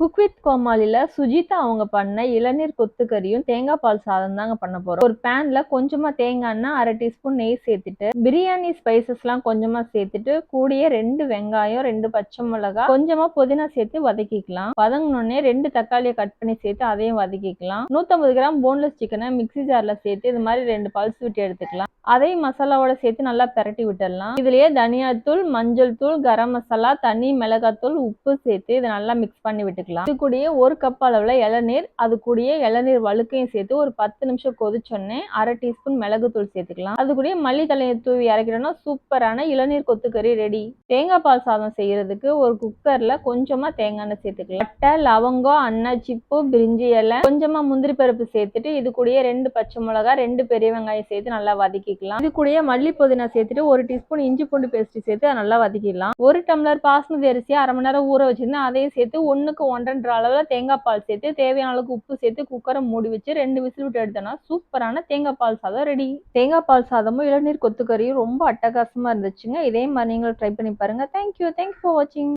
Cook with கோமாளியில் Sujitha அவங்க பண்ண இளநீர் கொத்துக்கறியும் தேங்காய் பால் சாதம் தாங்க பண்ண போறோம். ஒரு பேன்ல கொஞ்சமா தேங்காய் அரை டீஸ்பூன் நெய் சேர்த்துட்டு பிரியாணி ஸ்பைசஸ் எல்லாம் கொஞ்சமா சேர்த்துட்டு கூடிய ரெண்டு வெங்காயம் ரெண்டு பச்சை மிளகாய் கொஞ்சமா புதினா சேர்த்து வதக்கிக்கலாம். வதங்கினோடனே ரெண்டு தக்காளியை கட் பண்ணி சேர்த்து அதையும் வதக்கிக்கலாம். நூத்தம்பது கிராம் போன்லெஸ் சிக்கனை மிக்ஸி ஜார்ல சேர்த்து இது மாதிரி ரெண்டு பல்ஸ் விட்டு எடுத்துக்கலாம். அதையும் மசாலாவோட சேர்த்து நல்லா பிரட்டி விட்டுடலாம். இதுலயே தனியாத்தூள் மஞ்சள் தூள் கரம் மசாலா தனி மிளகாத்தூள் உப்பு சேர்த்து இதை நல்லா மிக்ஸ் பண்ணி விட்டுக்கலாம். இது கூடயே ஒரு கப் அளவுல இளநீர் அது கூடயே இளநீர் வழுக்கையும் சேர்த்து ஒரு பத்து நிமிஷம் கொதிச்சோடனே அரை டீஸ்பூன் மிளகுத்தூள் சேர்த்துக்கலாம். அது கூடயே மல்லி தலையை தூவி இறக்கிட்டோம்னா சூப்பரான இளநீர் கொத்துக்கறி ரெடி தேங்காய் பால் சாதம் செய்யறதுக்கு ஒரு குக்கர்ல கொஞ்சமா தேங்காய் எண்ணெய் சேர்த்துக்கலாம். பட்டை லவங்கம் அன்னாச்சிப்பூ பிரிஞ்சி இலை கொஞ்சமா முந்திரி பருப்பு சேர்த்துட்டு இது கூடயே ரெண்டு பச்சை மிளகா ரெண்டு பெரிய வெங்காயம் சேர்த்து நல்லா வதக்கிக்கலாம் இது கூடயே மல்லி புதினா சேர்த்துட்டு ஒரு டீஸ்பூன் இஞ்சி பூண்டு பேஸ்ட் சேர்த்து அதை நல்லா வதக்கிடலாம். ஒரு டம்ளர் பாஸ்மதி அரிசி அரை மணி நேரம் ஊற வச்சிருந்தேன். அதையும் சேர்த்து ஒன்றுக்கு ஒன்றரை அளவில் தேங்காய் பால் சேர்த்து தேவையான அளவுக்கு உப்பு சேர்த்து குக்கரை மூடி வச்சு ரெண்டு விசில் விட்டு எடுத்தோம்னா சூப்பரான தேங்காய் பால் சாதம் ரெடி தேங்காய் பால் சாதமும் இளநீர் கொத்துக்கறியும் ரொம்ப அட்டகாசமாக இருந்துச்சுங்க. இதே மாதிரி நீங்களும் ட்ரை பண்ணி பாருங்க. தேங்க்யூ தேங்க்யூ ஃபார் வாட்சிங்